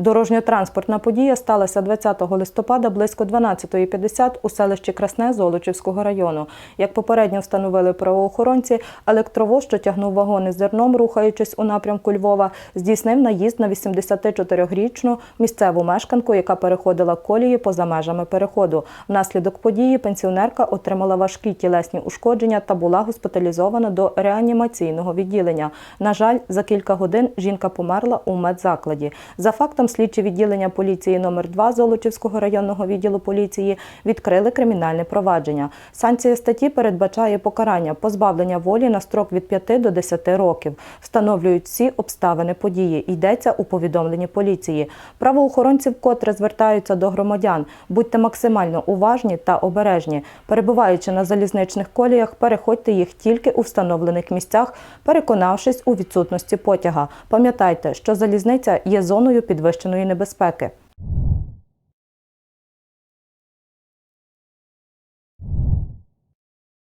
Дорожньо-транспортна подія сталася 20 листопада близько 12.50 у селищі Красне Золочівського району. Як попередньо встановили правоохоронці, електровоз, що тягнув вагони зерном, рухаючись у напрямку Львова, здійснив наїзд на 84-річну місцеву мешканку, яка переходила колії поза межами переходу. Внаслідок події пенсіонерка отримала важкі тілесні ушкодження та була госпіталізована до реанімаційного відділення. На жаль, за кілька годин жінка померла у медзакладі. За фактом слідчі відділення поліції номер 2 Золочівського районного відділу поліції відкрили кримінальне провадження. Санкція статті передбачає покарання позбавлення волі на строк від 5 до 10 років. Встановлюють всі обставини події. Йдеться у повідомленні поліції. Правоохоронці вкотре звертаються до громадян. Будьте максимально уважні та обережні. Перебуваючи на залізничних коліях, переходьте їх тільки у встановлених місцях, переконавшись у відсутності потяга. Пам'ятайте, що залізниця є зоною підвищеної небезпеки.